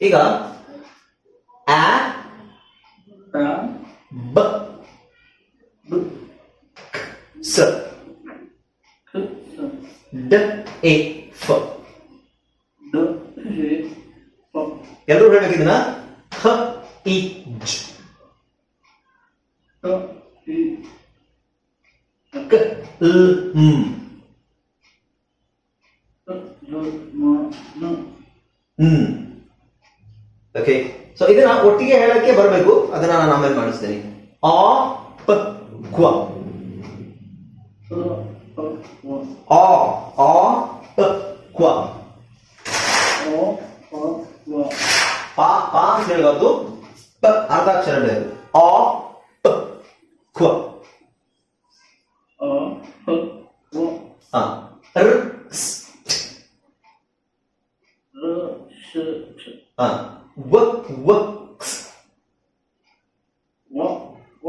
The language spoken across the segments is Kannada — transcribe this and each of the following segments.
ಈಗ ಆ ಆ ಬ ಬ ಸ ಕ ಸ ಡ ಎ ಫ ಡ ಎ ಪ ಎಲ್ಲರೂ ಹೇಳ್ಬೇಕು ಇದನ್ನ ಹ ಇ ಜ್ ಕ ಇ ಕ ಲ್ ಮ್ ಕ ಲ ಮ ನ ಹ್ಮ್ ಓಕೆ ಸೊ ಇದನ್ನ ಒಟ್ಟಿಗೆ ಹೇಳಕ್ಕೆ ಬರಬೇಕು. ಅದನ್ನ ನಾನು ಆಮೇಲೆ ಮಾಡಿಸ್ತೇನೆ. ಆ, ಪ, ಕ್ವ. ಕ ಪ ವ ಆ ಆ, ಪ, ಕ್ವ. ಓ ಪ ಪಾ ಅಂತ ಹೇಳಬಾರ್ದು. ಪ ಅರ್ಧಾಕ್ಷರ ಬೇಕು ಆ, ಪ, ಕ್ವ. ಆ ಪ ವ ಹಾ ರ್ ಹಾ ವ ವ ವ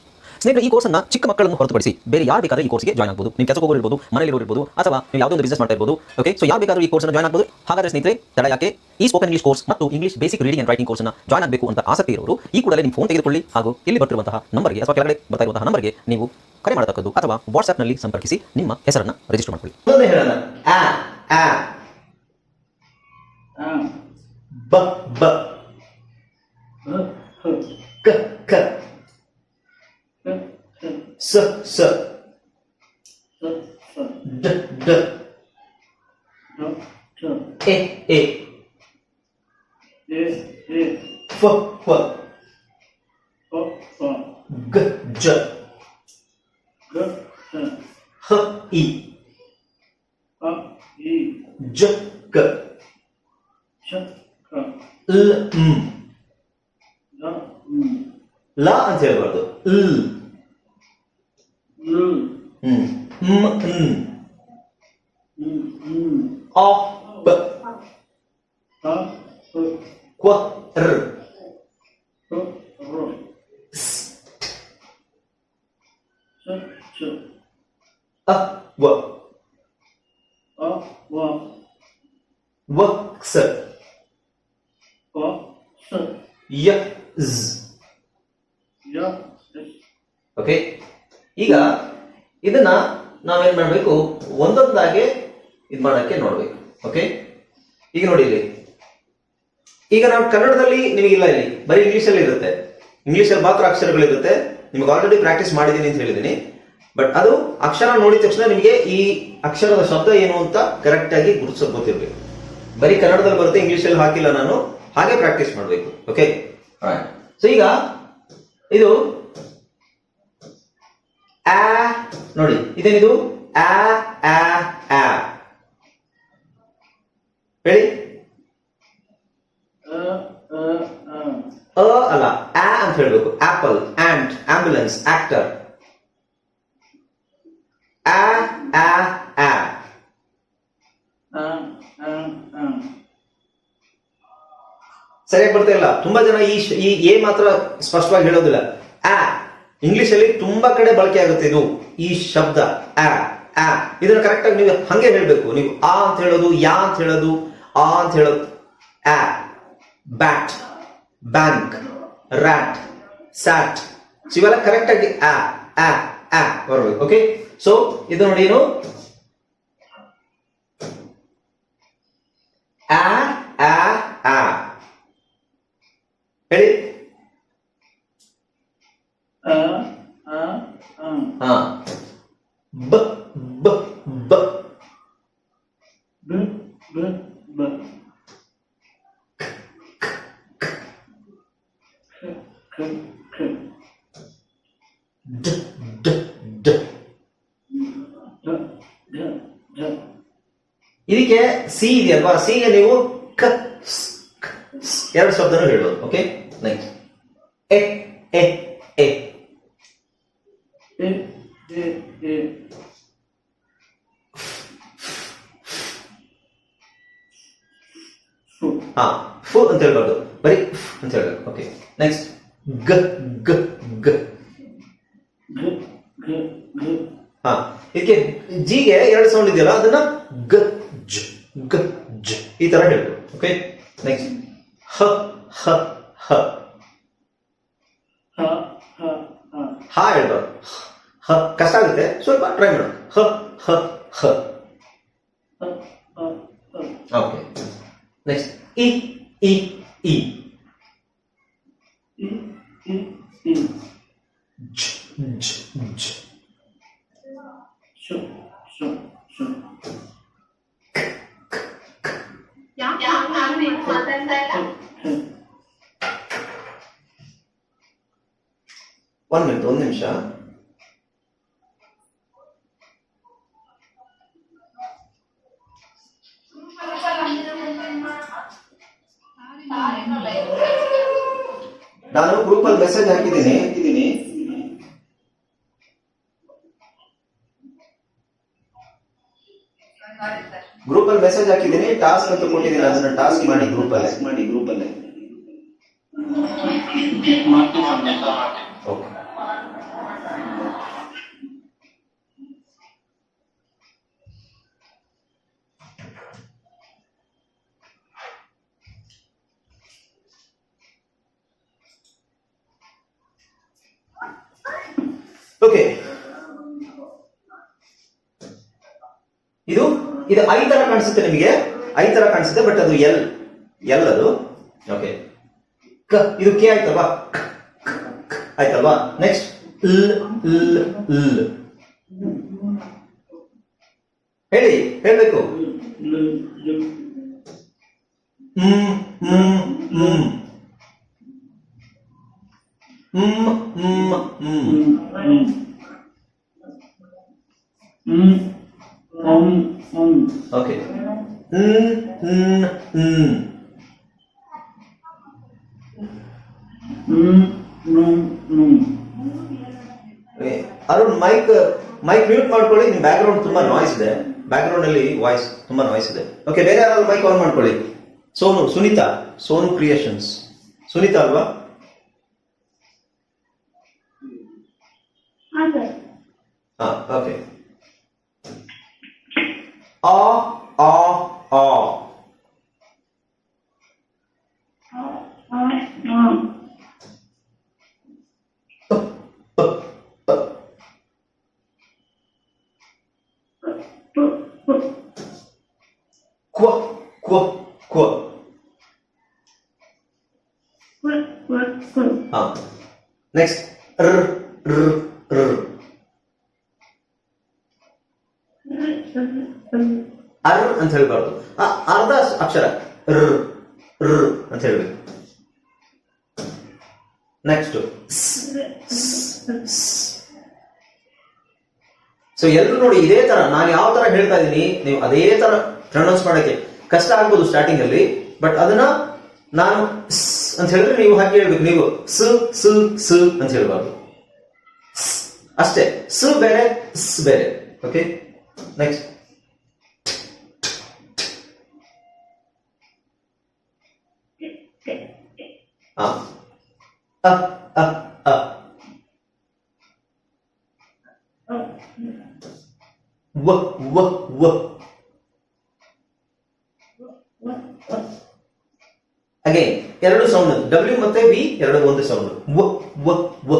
ಸ್ನೇಹಿತರೆ, ಈ ಕೋರ್ಸ್ನ ಚಿಕ್ಕ ಮಕ್ಕಳನ್ನು ಹೊರತುಪಡಿಸಿ ಬೇರೆ ಯಾರು ಬೇಕಾದ್ರೆ ಈ ಕೋರ್ಸ್ಗೆ ಜಾಯ್ನ್ ಆಗಬಹುದು ನೀವು ಕೆಲಸ ಹೋಗಿರ್ಬೋದು ಮನೆಯಲ್ಲಿ ಇರ್ಬೋದು, ಅಥವಾ ನೀವು ಯಾವುದೋ ಒಂದು ಬಿಸ್ನೆಸ್ ಮಾಡ್ತಾ ಇರ್ಬೋದು ಓಕೆ ಸೊ ಯಾರು ಬೇಕಾದ್ರೂ ಈ ಕೋರ್ಸ್ನ ಜಾಯ್ನ್ ಆಗಬಹುದು ಹಾಗಾದ್ರೆ ಸ್ನೇಹಿತರೆ, ತಡ ಯಾಕೆ? ಈ ಸ್ಪೋಕನ್ ಇಂಗ್ಲಿಷ್ ಕೋರ್ಸ್ ಮತ್ತು English basic reading and writing ಕೋರ್ಸ್ನ ಜಾಯ್ನ್ ಆಗಬೇಕು ಅಂತ ಆಸಕ್ತಿ ಇರೋರು, ಈ ಕೂಡಲೇ ನಿಮ್ಮ ಫೋನ್ ತೆಗೆದುಕೊಳ್ಳಿ ಹಾಗೂ ಇಲ್ಲಿ ಬರ್ತಿರುವಂತಹ ನಂಬರ್ಗೆ ಅಥವಾ ಕೆಳಗಡೆ ಬರ್ತಾ ಇರುವಂತಹ ನಂಬರ್ಗೆ ನೀವು ಕರೆ ಮಾಡತಕ್ಕದ್ದು ಅಥವಾ ವಾಟ್ಸ್ಆ್ಯಪ್ನಲ್ಲಿ ಸಂಪರ್ಕಿಸಿ ನಿಮ್ಮ ಹೆಸರನ್ನು ರಿಜಿಸ್ಟರ್ ಮಾಡಿಕೊಳ್ಳಿ. ಹೇಳೋಣ. ಬ ಬ. ಕ ಕ. ಕ ಸ ಸ ಸ ಸ ಡ ಡ ಡ ಠ ಎ ಎ ಎ ಎ ಫ ಫ ಪ ಪ ಗ ಜ ಗ ಠ ಹ ಇ ಹ ಇ ಜ ಕ ಛ ಕ ಲ್ ಮ್ ಲ ಮ್ ಲ ಅಂತ ಹೇಳ್ಬಾರ್ದು ಲ್ ಲ್ ಹ್ಮ್ ಮ್ ನ್ ಮ್ ಮ್ ಆ ಪ ಹ ಹ ಕ್ವ ರ್ ಹ ರ ಸ್ ಛ ಛ ಅ ವ ಅ ವ ವ ಸ ಪ ಸ ಯ ಝ್ ಯ ಎಸ್ ಓಕೆ ಈಗ ಇದನ್ನ ನಾವೇನ್ ಮಾಡಬೇಕು ಒಂದೊಂದಾಗೆ ಇದು ಮಾಡಕ್ಕೆ ನೋಡ್ಬೇಕು ಓಕೆ ಈಗ ನೋಡಿ ಇಲ್ಲಿ. ಈಗ ನಾವು ಕನ್ನಡದಲ್ಲಿ ನಿಮಗೆ ಇಲ್ಲ ಇಲ್ಲಿ. ಬರೀ ಇಂಗ್ಲಿಷಲ್ಲಿ ಇರುತ್ತೆ. ಇಂಗ್ಲೀಷಲ್ಲಿ ಮಾತ್ರ ಅಕ್ಷರಗಳಿರುತ್ತೆ ನಿಮಗೆ ಆಲ್ರೆಡಿ ಪ್ರಾಕ್ಟೀಸ್ ಮಾಡಿದ್ದೀನಿ ಅಂತ ಹೇಳಿದ್ದೀನಿ. ಬಟ್ ಅದು ಅಕ್ಷರ ನೋಡಿದ ತಕ್ಷಣ ನಿಮಗೆ ಈ ಅಕ್ಷರದ ಶಬ್ದ ಏನು ಅಂತ ಕರೆಕ್ಟ್ ಆಗಿ ಗುರುತಿಸೋಕೆ ಗೊತ್ತಿರಬೇಕು. ಬರೀ ಕನ್ನಡದಲ್ಲಿ ಬರುತ್ತೆ ಇಂಗ್ಲಿಷಲ್ಲಿ ಹಾಕಿಲ್ಲ ನಾನು. ಹಾಗೆ ಪ್ರಾಕ್ಟೀಸ್ ಮಾಡಬೇಕು. ಓಕೆ ಸೊ ಈಗ ಇದು ಆ, ನೋಡಿ, ಇದೇನಿದು? ಆ ಆ ಆ. ಹೇಳಿ ಅ ಅ ಅ ಅ ಅಲ್ಲ ಆ ಅಂತ ಹೇಳ್ಬೇಕು. ಆಪಲ್ ಆಂಟ್ ಆಂಬ್ಯುಲೆನ್ಸ್ ಆಕ್ಟರ್ ಆ ಆ ಆ. ಅ ಅ ಸರಿಯಾಗಿ ಬರ್ತಾ ಇಲ್ಲ. ತುಂಬಾ ಜನ ಈ ಈ ಎ ಮಾತ್ರ ಸ್ಪಷ್ಟವಾಗಿ ಹೇಳೋದಿಲ್ಲ. ಆ ಇಂಗ್ಲಿಷ್ ಅಲ್ಲಿ ತುಂಬಾ ಕಡೆ ಬಳಕೆ ಆಗುತ್ತೆ ಇದು. ಈ ಶಬ್ದ ಆ ಆ. ಇದನ್ನ ಕರೆಕ್ಟ್ ಆಗಿ ನೀವು ಹಂಗೆ ಹೇಳಬೇಕು. ನೀವು ಆ ಅಂತ ಹೇಳೋದು ಯಾ ಅಂತ ಹೇಳೋದು ಆ ಅಂತ ಹೇಳೋದು ಆ ಬ್ಯಾಟ್ ಬ್ಯಾಂಕ್ ರ್ಯಾಟ್ ಸ್ಯಾಟ್ ಇವೆಲ್ಲ ಕರೆಕ್ಟ್ ಆಗಿ ಆ ಆ ಆ ಬರಬೇಕು ಓಕೆ ಸೊ ಇದು ನೋಡಿ ಏನು? ಆ ಆ ಆ. ಹೇಳಿ. ಆ ಆ ಬ ಬ ಬ ಬ ಬ ಕ ಕ ಕ ಡ ಇದಕ್ಕೆ ಸಿ ಇದೆಯಲ್ವಾ ಸಿಗೆ ನೀವು ಕ ಸ್, ಸ್ ಎರಡು ಶಬ್ದನೂ ಹೇಳ್ಬೋದು ಓಕೆ ನೈಸ್ ಎ ಎ ಎ. ಹಾ ಫು ಅಂತ ಹೇಳ್ಬಾರ್ದು. ಬರೀ ಅಂತ ಹೇಳ್ಬೇಕು ಓಕೆ ನೆಕ್ಸ್ಟ್ ಗ ಗ ಗ. ಗ ಗ ಗ. ಹಾ ಇದಕ್ಕೆ ಜಿಗೆ ಎರಡು ಸೌಂಡ್ ಇದೆಯಲ್ಲ ಅದನ್ನ ಗ ಜ ಗ ಜ ಈ ತರ ಹೇಳ್ಬೇಕು ಓಕೆ ನೆಕ್ಸ್ಟ್ ಹ ಹ ಹ. ಹ ಹೇಳ್ಬಾರ್ದು ಹ. ಕಷ್ಟ ಆಗುತ್ತೆ ಸ್ವಲ್ಪ ಟ್ರೈ ಮಾಡು ಹ ಹ ಹ. ಓಕೆ ನೆಕ್ಸ್ಟ್ ಇ ಇ ಇ. ಇ ಜ ಇ. ಜ್ ಜ್ ಜ್. ಒನ್ ಮಿನಿಟ್ ಒಂದು ನಿಮಿಷ ನಾನು ಗ್ರೂಪ್ ಮೆಸೇಜ್ ಹಾಕಿದ್ದೀನಿ ಹಾಕಿದ್ದೀನಿ ಮೆಸೇಜ್ ಹಾಕಿದ್ದೀನಿ ಟಾಸ್ಕ್ ಅಂತ ಕೊಟ್ಟಿದ್ದೀನಿ ಅದನ್ನ ಟಾಸ್ಕ್ ಮಾಡಿ ಗ್ರೂಪ್ ಅಲ್ಲಿ. ಮಾಡಿ ಗ್ರೂಪ್ ಅಲ್ಲೇ ಮಾಡ್ತೀನಿ ಓಕೆ ಓಕೆ ಇದು ಐ ತರ ಕಾಣಿಸುತ್ತೆ ನಿಮಗೆ? ಐ ತರ ಕಾಣಿಸುತ್ತೆ ಬಟ್ ಅದು ಎಲ್ ಎಲ್ ಅದು? ಓಕೆ ಕ, ಇದು ಕೆ ಆಯ್ತಲ್ವಾ? ಆಯ್ತಲ್ವಾ? ನೆಕ್ಸ್ಟ್ ಲ್ ಹೇಳಿ, ಹೇಳ್ಬೇಕು. ಹ್ಮ್. Mm. Okay. Mm, mm, mm. Mm, mm, mm. Okay. Arun mic mic mute ಮಾಡ್ಕೊಳ್ಳಿ ನಿಮ್ಮ ಬ್ಯಾಕ್ಗ್ರೌಂಡ್ ತುಂಬಾ ನಾಯ್ಸ್ ಇದೆ ಬ್ಯಾಕ್ಗ್ರೌಂಡ್ ಅಲ್ಲಿ ವಾಯ್ಸ್ ತುಂಬಾ ನಾಯ್ಸ್ ಇದೆ ಓಕೆ ಬೇರೆ ಯಾರಾದ್ರೂ ಮೈಕ್ ಆನ್ ಮಾಡ್ಕೊಳ್ಳಿ ಸೋನು ಸುನಿತಾ ಸೋನು ಕ್ರಿಯೇಷನ್ಸ್ ಸುನೀತಾ ಅಲ್ವಾ ಹಾ ಓಕೆ অ অ অ Quoi, quoi, quoi Quoi, quoi, quoi. Ah. Next. R, r, R ಅಂತ ಹೇಳ್ಬಾರ್ದು. ಆ ಅರ್ಧ ಅಕ್ಷರ. ರ್ ಅಂತ ಹೇಳ್ಬೇಕು. ನೆಕ್ಸ್ಟ್ ಸೊ ಎಲ್ಲರೂ ನೋಡಿ ಇದೇ ತರ. ನಾನು ಯಾವ ತರ ಹೇಳ್ತಾ ಇದ್ದೀನಿ, ನೀವು ಅದೇ ತರ ಪ್ರೊನೌನ್ಸ್ ಮಾಡಕ್ಕೆ ಕಷ್ಟ ಆಗ್ಬೋದು ಸ್ಟಾರ್ಟಿಂಗ್ ಅಲ್ಲಿ ಬಟ್ ಅದನ್ನ ನಾನು ಅಂತ ಹೇಳಿದ್ರೆ ನೀವು ಹಾಗೆ ಹೇಳ್ಬೇಕು. ನೀವು ಸ ಸ ಸ ಅಂತ ಹೇಳ್ಬಾರ್ದು. ಅಷ್ಟೇ. ಸ ಬೇರೆ ಸ ಬೇರೆ. ಓಕೆ ನೆಕ್ಸ್ಟ್ ಹಾ ಅ ಅ ಅ ವ ವ ವ ಅಗೇನ್ ಎರಡು ಸೌಂಡ್ ಡಬ್ಲ್ಯೂ ಮತ್ತೆ ವಿ ಎರಡು ಒಂದು ಸೌಂಡ್ ವ ವ ವ.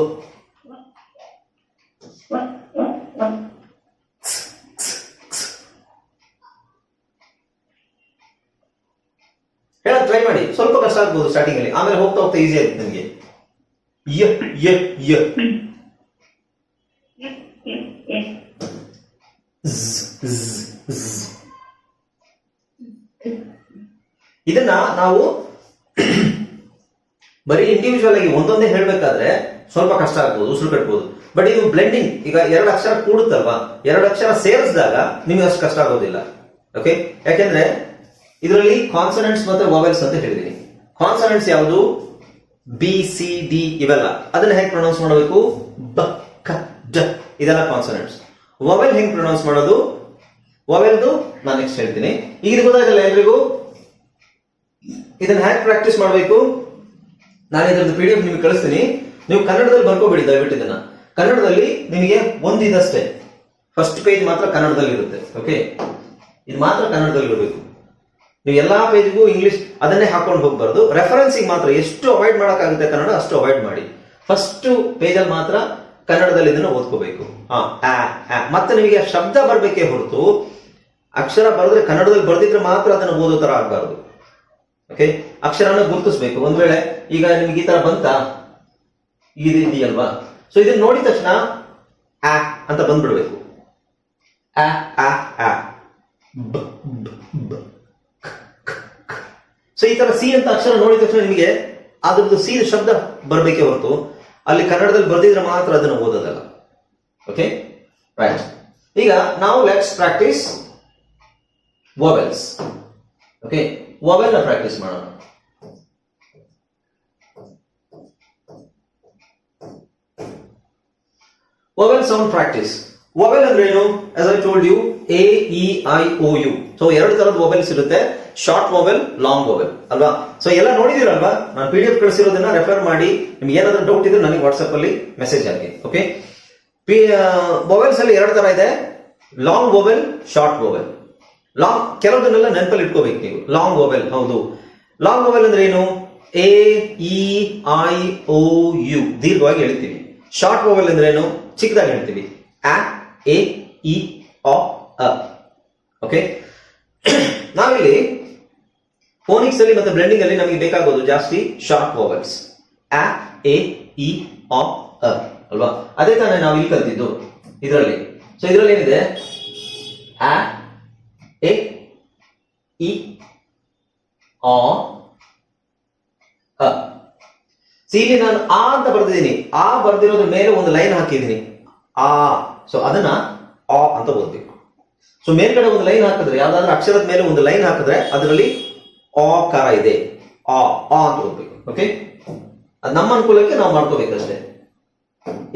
ಹೇಳಕ್ ಟ್ರೈ ಮಾಡಿ. ಸ್ವಲ್ಪ ಕಷ್ಟ ಆಗ್ಬೋದು ಸ್ಟಾರ್ಟಿಂಗ್ ಅಲ್ಲಿ. ಆಮೇಲೆ ಹೋಗ್ತಾ ಹೋಗ್ತಾ ಈಸಿ ಆಗುತ್ತೆ ನಿಮಗೆ. ಯ ಯ ಯ. ಇದನ್ನ ನಾವು ಬರೀ ಇಂಡಿವಿಜುವಲ್ ಆಗಿ ಒಂದೊಂದೇ ಹೇಳ್ಬೇಕಾದ್ರೆ ಸ್ವಲ್ಪ ಕಷ್ಟ ಆಗ್ಬೋದು, ಉಸಿರು ಕಟ್ಬೋದು. ಬಟ್ ಇದು ಬ್ಲೆಂಡಿಂಗ್ ಈಗ ಎರಡು ಅಕ್ಷರ ಕೂಡುತ್ತಲ್ವಾ? ಎರಡು ಅಕ್ಷರ ಸೇರಿಸಿದಾಗ ನಿಮ್ಗೆ ಅಷ್ಟು ಕಷ್ಟ ಆಗೋದಿಲ್ಲ. ಓಕೆ ಯಾಕೆಂದ್ರೆ ಇದರಲ್ಲಿ ಕಾನ್ಸನೆಂಟ್ಸ್ ಮತ್ತೆ ವೋವೆಲ್ಸ್ ಅಂತ ಹೇಳಿದೀನಿ. ಕಾನ್ಸನೆಂಟ್ಸ್ ಯಾವುದು? ಬಿ ಸಿ ಡಿ ಇವೆಲ್ಲ. ಅದನ್ನ ಹೆಂಗ್ ಪ್ರೊನೌನ್ಸ್ ಮಾಡಬೇಕು? ಬ, ಕ ಜ ಇದೆಲ್ಲ ಕಾನ್ಸನೆಂಟ್ಸ್ ವವೆಲ್ ಹೆಂಗ್ ಪ್ರೊನೌನ್ಸ್ ಮಾಡೋದು? ವವೆಲ್ದು ನಾನು ನೆಕ್ಸ್ಟ್ ಹೇಳ್ತೀನಿ. ಈಗ ಗೊತ್ತಾಗಲ್ಲ ಎಲ್ರಿಗೂ? ಇದನ್ನ ಹ್ಯಾಕ್ ಪ್ರಾಕ್ಟೀಸ್ ಮಾಡಬೇಕು? ನಾನು ಇದ್ರದ್ದು ಪಿ ಡಿ ಎಫ್ ನಿಮಗೆ ಕಳಿಸ್ತೀನಿ. ನೀವು ಕನ್ನಡದಲ್ಲಿ ಬರ್ಕೋಬೇಡಿ ದಯವಿಟ್ಟು ಇದನ್ನ. ಕನ್ನಡದಲ್ಲಿ ನಿಮಗೆ ಒಂದಿದಷ್ಟೇ. ಫಸ್ಟ್ ಪೇಜ್ ಮಾತ್ರ ಕನ್ನಡದಲ್ಲಿ ಇರುತ್ತೆ ಓಕೆ ಇದು ಮಾತ್ರ ಕನ್ನಡದಲ್ಲಿ ಇರಬೇಕು ನೀವು ಎಲ್ಲಾ ಪೇಜ್ಗೂ ಇಂಗ್ಲಿಷ್ ಅದನ್ನೇ ಹಾಕೊಂಡು ಹೋಗ್ಬಾರ್ದು. ರೆಫರೆನ್ಸಿಗೆ ಮಾತ್ರ, ಎಷ್ಟು ಅವಾಯ್ಡ್ ಮಾಡೋಕ್ಕಾಗುತ್ತೆ ಕನ್ನಡ, ಅಷ್ಟು ಅವಾಯ್ಡ್ ಮಾಡಿ. ಫಸ್ಟ್ ಪೇಜಲ್ಲಿ ಮಾತ್ರ ಕನ್ನಡದಲ್ಲಿ ಇದನ್ನ ಓದ್ಕೋಬೇಕು. ಮತ್ತೆ ನಿಮಗೆ ಶಬ್ದ ಬರಬೇಕೇ ಹೊರತು, ಅಕ್ಷರ ಬರೆದ್ರೆ ಕನ್ನಡದಲ್ಲಿ ಬರೆದಿದ್ರೆ ಮಾತ್ರ ಅದನ್ನು ಓದೋ ತರ ಆಗಬಾರ್ದು. ಓಕೆ ಅಕ್ಷರನ ಗುರುತಿಸ್ಬೇಕು. ಒಂದ್ ವೇಳೆ ಈಗ ನಿಮ್ಗೆ ಈ ತರ ಬಂತ? ರೀತಿ ಅಲ್ವಾ? ಸೊ ಇದನ್ನ ನೋಡಿದ ತಕ್ಷಣ, ಆ ಅಂತ ಬಂದ್ಬಿಡ್ಬೇಕು. ಆ ಆ ಆ. ಸೊ ಈ ತರ ಸಿ ಅಂತ ಅಕ್ಷರ ನೋಡಿದ ತಕ್ಷಣ ನಿಮಗೆ ಅದ್ರದ್ದು ಸಿ ಶಬ್ದ ಬರಬೇಕೇ ಹೊರತು, ಅಲ್ಲಿ ಕನ್ನಡದಲ್ಲಿ ಬರೆದಿದ್ರೆ ಮಾತ್ರ ಅದನ್ನು ಓದೋದಲ್ಲ. ಓಕೆ ರೈಟ್ ಈಗ ನಾವು let's practice vowels okay vowel practice ಮಾಡೋಣ. ವೊವೆಲ್ ಸೌಂಡ್ ಪ್ರಾಕ್ಟೀಸ್ ವೊವೆಲ್ ಅಂದ್ರೆ ಏನು? As I told you A E I O U so ಎರಡು ತರದ ವೊವೆಲ್ಸ್ ಇರುತ್ತೆ. ಶಾರ್ಟ್ ಮೊಬೈಲ್ ಲಾಂಗ್ ಮೊಬೈಲ್ ಅಲ್ವಾ? ಸೊ ಎಲ್ಲ ನೋಡಿದಿರಲ್ವಾ ನಾನು ಪಿ ಡಿ ಎಫ್ ಕಳಿಸಿರೋದನ್ನ ರೆಫರ್ ಮಾಡಿ. ನಿಮ್ಗೆ ಏನಾದ್ರೂ ಡೌಟ್ ಇದ್ರೆ ನನಗೆ ವಾಟ್ಸ್ಆಪ್ ಅಲ್ಲಿ ಮೆಸೇಜ್ ಹಾಕಿ ಓಕೆ ಪಿ ಮೊಬೈಲ್ಸ್ ಅಲ್ಲಿ ಎರಡು ತರ ಇದೆ. Long mobile short mobile long ಕೆಲವೊಂದನ್ನೆಲ್ಲ ನೆನಪಲ್ಲಿ ಇಟ್ಕೋಬೇಕು ನೀವು. ಲಾಂಗ್ ಮೊಬೈಲ್ ಹೌದು. ಲಾಂಗ್ ಮೊಬೈಲ್ ಅಂದ್ರೆ ಏನು? A E I O U ದೀರ್ಘವಾಗಿ ಹೇಳ್ತೀವಿ ಶಾರ್ಟ್ ಮೊಬೈಲ್ ಅಂದ್ರೆ ಏನು? ಚಿಕ್ಕದಾಗಿ ಹೇಳ್ತೀವಿ. ಆ ಎ ಇ ಓಕೆ ನಾವಿಲ್ಲಿ ಫೋನಿಕ್ಸ್ ಅಲ್ಲಿ ಮತ್ತೆ ಬ್ಲೆಂಡಿಂಗ್ ಅಲ್ಲಿ ನಮಗೆ ಬೇಕಾಗೋದು ಜಾಸ್ತಿ ಶಾರ್ಟ್ ವರ್ಡ್ಸ್ ಆ ಎ ಇ ಅ ಅ ಅಲ್ವಾ? ಅದೇ ತಾನೇ ನಾವು ಇಲ್ಲಿ ಕಲ್ತಿದ್ದು ಇದರಲ್ಲಿ. ಸೊ ಇದರಲ್ಲಿ ಏನಿದೆ? ಆ ಎ ಇ ಆ ಅ ಇಲ್ಲಿ ನಾನು ಆ ಅಂತ ಬರೆದಿದ್ದೀನಿ. ಆ ಬರ್ದಿರೋದ್ರ ಮೇಲೆ ಒಂದು ಲೈನ್ ಹಾಕಿದ್ದೀನಿ. ಆ. ಸೊ ಅದನ್ನ ಆ ಅಂತ ಓದ್ಬೇಕು. ಸೊ ಮೇಲ್ಗಡೆ ಒಂದು ಲೈನ್ ಹಾಕಿದ್ರೆ, ಯಾವ್ದಾದ್ರೂ ಅಕ್ಷರದ ಮೇಲೆ ಒಂದು ಲೈನ್ ಹಾಕಿದ್ರೆ, ಅದರಲ್ಲಿ ಆ ಕಾರ ಇದೆ. ಆ ಆ ಅಂತ ಓದ್ಬೇಕು ಓಕೆ ಅದು ನಮ್ಮ ಅನುಕೂಲಕ್ಕೆ ನಾವು ಮಾಡ್ಕೋಬೇಕಷ್ಟೇ.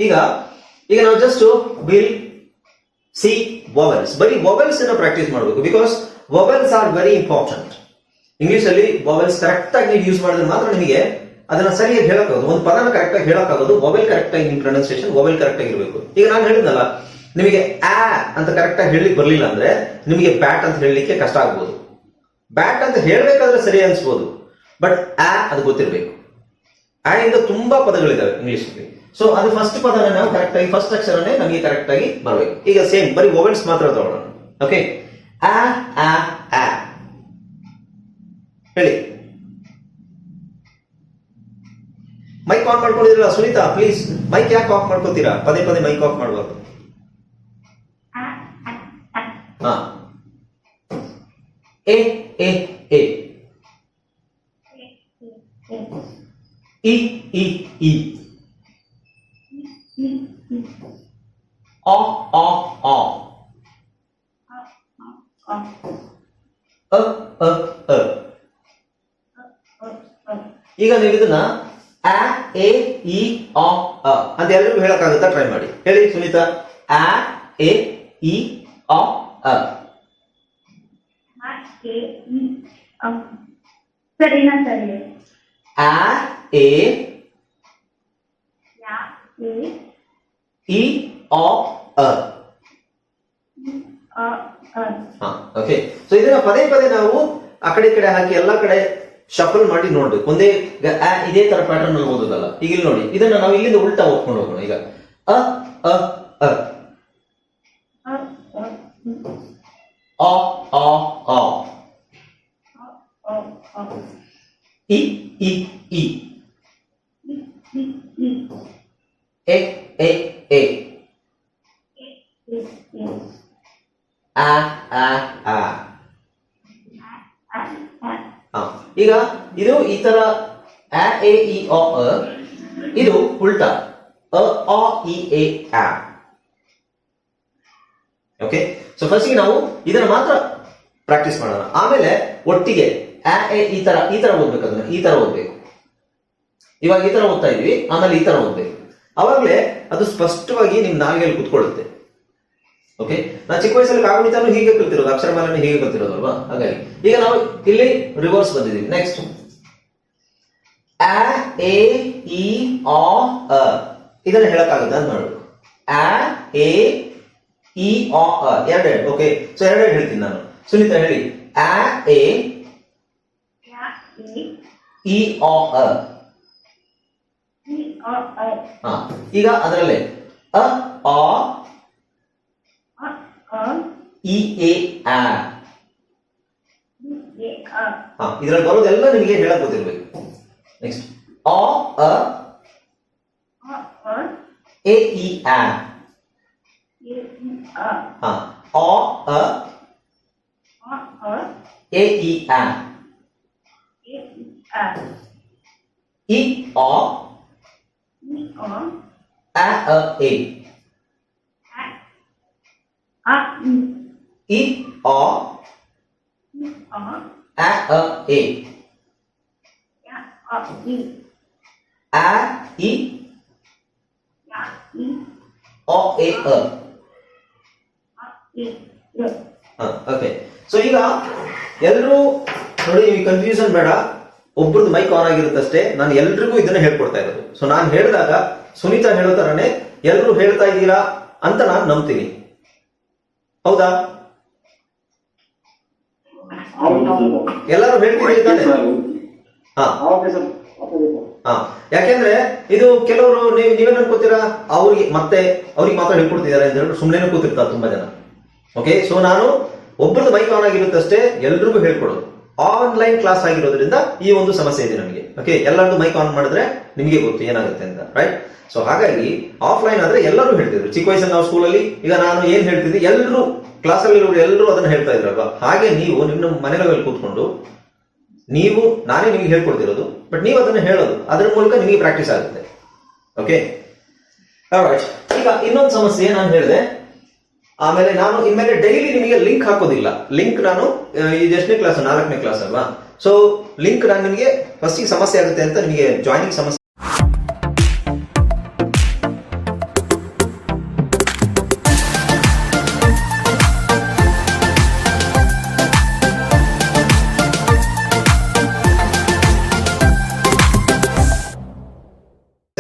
ಈಗ ಈಗ ನಾವು ಜಸ್ಟ್ ವಿಲ್ ಸಿ ವೊವೆಲ್ಸ್ ಬರೀ ವೊವೆಲ್ಸ್ ಅನ್ನು ಪ್ರಾಕ್ಟೀಸ್ ಮಾಡಬೇಕು. Because vowels are very important English ಅಲ್ಲಿ ವೊವೆಲ್ಸ್ ಕರೆಕ್ಟ್ ಆಗಿ ಯೂಸ್ ಮಾಡಿದ್ರೆ ಮಾತ್ರ ನಿಮಗೆ ಅದನ್ನ ಸರಿಯಾಗಿ ಹೇಳಕ್ಕಾಗೋದು. ಒಂದು ಪದನ ಕರೆಕ್ಟ್ ಆಗಿ ಹೇಳಕ್ಕಾಗೋದು. ವೊವೆಲ್ ಕರೆಕ್ಟ್ ಆಗಿ ನಿಮ್ ಪ್ರೊನೌನ್ಸಿಯೇಷನ್ ವೊವೆಲ್ ಕರೆಕ್ಟ್ ಆಗಿ ಇರಬೇಕು. ಈಗ ನಾನು ಹೇಳಿದ್ನಲ್ಲ, ನಿಮಗೆ ಆ ಅಂತ ಕರೆಕ್ಟ್ ಆಗಿ ಹೇಳಲಿಕ್ಕೆ ಬರಲಿಲ್ಲ ಅಂದ್ರೆ ನಿಮಗೆ ಬ್ಯಾಟ್ ಅಂತ ಹೇಳಲಿಕ್ಕೆ ಕಷ್ಟ ಆಗ್ಬೋದು. ಬ್ಯಾಟ್ ಅಂತ ಹೇಳಬೇಕಾದ್ರೆ ಸರಿ ಅನ್ಸ್ಬೋದು. ಬಟ್ ಆ ಅದು ಗೊತ್ತಿರಬೇಕು. ಆ ಇಂದ ತುಂಬಾ ಪದಗಳಿದ್ದಾವೆ ಇಂಗ್ಲಿಷ್ ಅಲ್ಲಿ ಸೊ ಅದು ಫಸ್ಟ್ ಪದನ ನಾವು ಕರೆಕ್ಟ್ ಆಗಿ ಫಸ್ಟ್ ಅಕ್ಷರನೇ ನಮಗೆ ಕರೆಕ್ಟ್ ಆಗಿ ಬರಬೇಕು. ಈಗ ಸೇಮ್ ಬರೀ ಓವೆನ್ಸ್ ಮಾತ್ರ ತಗೊಳ್ಳೋಣ. ಓಕೆ ಆ ಆ ಆ. ಹೇಳಿ. ಮೈಕ್ ಆನ್ ಮಾಡ್ಕೊಂಡಿದ್ರಲ್ಲ ಸುನೀತಾ ಪ್ಲೀಸ್ ಮೈಕ್ ಯಾಕೆ ಆಫ್ ಮಾಡ್ಕೋತೀರಾ? ಪದೇ ಪದೇ ಮೈಕ್ ಆಫ್ ಮಾಡಬಾರ್ದು. ಹಾ. ಎ ಎ ಎ. ಇ ಇ ಇ. ಆ ಆ ಆ. ಅ ಅ ಅ. ಈಗ ನೀವು ಇದನ್ನ ಆ, ಎ, ಇ, ಆ, ಅ ಅಂತ ಎಲ್ಲರಿಗೂ ಹೇಳಕ್ಕಾಗುತ್ತಾ? ಟ್ರೈ ಮಾಡಿ. ಹೇಳಿ ಸುನೀತಾ. ಆ, ಎ, ಇ, ಆ, ಅ. ಸರಿನಾ ಸರಿ? ಆ ಎ ಯಾ ಎ ಇ ಆ ಅ. ಓಕೆ ಸೊ ಇದನ್ನ ಪದೇ ಪದೇ ನಾವು ಆ ಕಡೆ ಕಡೆ ಹಾಕಿ ಎಲ್ಲ ಕಡೆ ಶಫಲ್ ಮಾಡಿ ನೋಡ್ಬೇಕು. ಒಂದೇ ಈಗ ಇದೇ ತರ ಪ್ಯಾಟರ್ನ್ ಅಲ್ಲಿ ಓದೋದಲ್ಲ. ಈಗ ಇಲ್ಲಿ ನೋಡಿ ಇದನ್ನ ನಾವು ಇಲ್ಲಿಂದ ಉಲ್ಟಾ ಓದ್ಕೊಂಡು ಹೋಗೋಣ. ಈಗ ಅ ಅ ಅ. ಅ ಅ ಅ ಇ ಇ ಇ E, E, E. ಆ ಆ ಆ ಅ ಅ ಈಗ ಇದು ಈ ತರ ಆ ಎ ಇ ಅ ಅ. ಇದು ಉಲ್ಟಾ. ಅ ಇ ಎ ಆ. ಓಕೆ ಸೊ ಫಸ್ಟ್ ನಾವು ಇದನ್ನ ಮಾತ್ರ ಪ್ರಾಕ್ಟೀಸ್ ಮಾಡೋಣ. ಆಮೇಲೆ ಒಟ್ಟಿಗೆ ಈ ತರ ಈ ತರ ಓದ್ಬೇಕು ಅದನ್ನ, ಈ ತರ ಓದ್ಬೇಕು. ಇವಾಗ ಈ ತರ ಓದ್ತಾ ಇದ್ವಿ, ಆಮೇಲೆ ಈ ತರ ಓದ್ಬೇಕು. ಅವಾಗಲೇ ಅದು ಸ್ಪಷ್ಟವಾಗಿ ನಿಮ್ ನಾಲ್ಗೆಯಲ್ಲಿ ಕುತ್ಕೊಳ್ಳುತ್ತೆ. ಓಕೆ ನಾ ಚಿಕ್ಕ ವಯಸ್ಸಲ್ಲಿ ಕಾಗುಣಿತನೂ ಹೀಗೆ ಕಲ್ತಿರೋದು ಅಕ್ಷರಮಾಲನ್ನು ಹೀಗೆ ಕಲ್ತಿರೋದಲ್ವಾ ಹಾಗಾಗಿ, ಈಗ ನಾವು ಇಲ್ಲಿ ರಿವರ್ಸ್ ಬಂದಿದ್ದೀವಿ. ನೆಕ್ಸ್ಟ್ ಆ ಎ ಇ ಆ ಇದನ್ನ ಹೇಳಕ್ಕಾಗುತ್ತೆ ಅಂತ ನೋಡು ಆ ಎ ಇ ಆ ಅ ಎರಡೆರಡು ಓಕೆ ಸೊ ಎರಡೆರಡು ಹೇಳ್ತೀನಿ ನಾನು. ಸುನೀತಾ, ಹೇಳಿ. ಆ ಎ ಯಾ ಈ ಇ ಆ ಅ ಈ ಅ ಅ ಹಾ ಈಗ ಅದರಲ್ಲೇ ಅ ಆ ಅ ಅ ಇ ಎ ಆ ಈ ಎ ಅ ಹಾ ಇದ್ರಲ್ಲಿ ಬರೋದೆಲ್ಲ ನಿಮಗೆ ಹೇಳಕ್ ಗೊತ್ತಿರ್ಬೇಕು ನೆಕ್ಸ್ಟ್ ಆ ಅ ಅ ಅ ಎ ಇ ಆ ಈ ಈ ಅ ಹಾ ಆ ಅ ಅ ಅ ಎ ಇ ಆ ಈ ಆ ಅ ಎ ಅ ಅ ಈ ಇ ಆ ಈ ಅ ಆ ಅ ಎ ಯಾ ಅ ಈ ಆ ಇ ಯಾ ಎ ಅ ಅ ಓಕೆ ಸೊ ಈಗ ಎಲ್ಲರೂ ನೋಡಿ ಕನ್ಫ್ಯೂಷನ್ ಬೇಡ. ಒಬ್ರದ್ದು ಮೈಕ್ ಆನ್ ಆಗಿರುತ್ತಷ್ಟೇ ನಾನು ಎಲ್ರಿಗೂ ಇದನ್ನ ಹೇಳ್ಕೊಡ್ತಾ ಇರೋದು. ಸೊ ನಾನು ಹೇಳಿದಾಗ ಸುನೀತಾ ಹೇಳೋ ತರನೇ ಎಲ್ಲರೂ ಹೇಳ್ತಾ ಇದ್ದೀರಾ ಅಂತ ನಾನು ನಂಬ್ತೀನಿ. ಹೌದಾ? ಎಲ್ಲರೂ ಹೇಳ್ತೀನಿ ತಾನೆ? ಹಾ. ಹಾ. ಯಾಕೆಂದ್ರೆ ಇದು ಕೆಲವರು ನೀವು ನೀವೇನ್ ಅನ್ಕೋತೀರಾ? ಅವ್ರಿಗೆ ಮತ್ತೆ ಅವ್ರಿಗೆ ಮಾತ್ರ ಹೇಳ್ಕೊಡ್ತಿದ್ದಾರೆ ಅಂತ ಹೇಳಿ ಸುಮ್ಮನೆ ಕೂತಿರ್ತಾರೆ ತುಂಬಾ ಜನ. ಓಕೆ ಸೊ ನಾನು ಒಬ್ಬರದ್ದು ಮೈಕ್ ಆನ್ ಆಗಿರುತ್ತಷ್ಟೇ ಎಲ್ರಿಗೂ ಹೇಳ್ಕೊಡೋದು. ಆನ್ಲೈನ್ ಕ್ಲಾಸ್ ಆಗಿರೋದ್ರಿಂದ ಈ ಒಂದು ಸಮಸ್ಯೆ ಇದೆ ನಮಗೆ. ಓಕೆ ಎಲ್ಲರದ್ದು ಮೈಕ್ ಆನ್ ಮಾಡಿದ್ರೆ ನಿಮಗೆ ಗೊತ್ತು ಏನಾಗುತ್ತೆ ಅಂತ ರೈಟ್ ಸೊ ಹಾಗಾಗಿ ಆಫ್ಲೈನ್ ಆದ್ರೆ ಎಲ್ಲರೂ ಹೇಳ್ತಿದ್ರು. ಚಿಕ್ಕ ವಯಸ್ಸಲ್ಲಿ ನಾವು ಸ್ಕೂಲಲ್ಲಿ ಈಗ ನಾನು ಏನ್ ಹೇಳ್ತಿದ್ದೆ? ಎಲ್ಲರೂ ಕ್ಲಾಸಲ್ಲಿರೋರು ಎಲ್ಲರೂ ಅದನ್ನ ಹೇಳ್ತಾ ಇದ್ರಲ್ವಾ? ಹಾಗೆ ನೀವು ನಿಮ್ಮ ಮನೆಗಳಲ್ಲಿ ಕೂತ್ಕೊಂಡು, ನೀವು, ನಾನೇ ನಿಮಗೆ ಹೇಳ್ಕೊಡ್ತಿರೋದು ಬಟ್ ನೀವು ಅದನ್ನ ಹೇಳೋದು. ಅದರ ಮೂಲಕ ನಿಮಗೆ ಪ್ರಾಕ್ಟೀಸ್ ಆಗುತ್ತೆ. ಓಕೆ ಈಗ ಇನ್ನೊಂದು ಸಮಸ್ಯೆ ನಾನು ಹೇಳಿದೆ? ಆಮೇಲೆ ನಾನು ಇನ್ಮೇಲೆ ಡೈಲಿ ನಿಮಗೆ ಲಿಂಕ್ ಹಾಕೋದಿಲ್ಲ. ಲಿಂಕ್ ನಾನು ಈ ಎಷ್ಟನೇ ಕ್ಲಾಸ್ ನಾಲ್ಕನೇ ಕ್ಲಾಸ್ ಅಲ್ವಾ? ಸೊ ಲಿಂಕ್ ನಾನು ನಿಮಗೆ ಫಸ್ಟಿಗೆ ಸಮಸ್ಯೆ ಆಗುತ್ತೆ ಅಂತ ನಿಮಗೆ ಜಾಯ್ನಿಂಗ್ ಸಮಸ್ಯೆ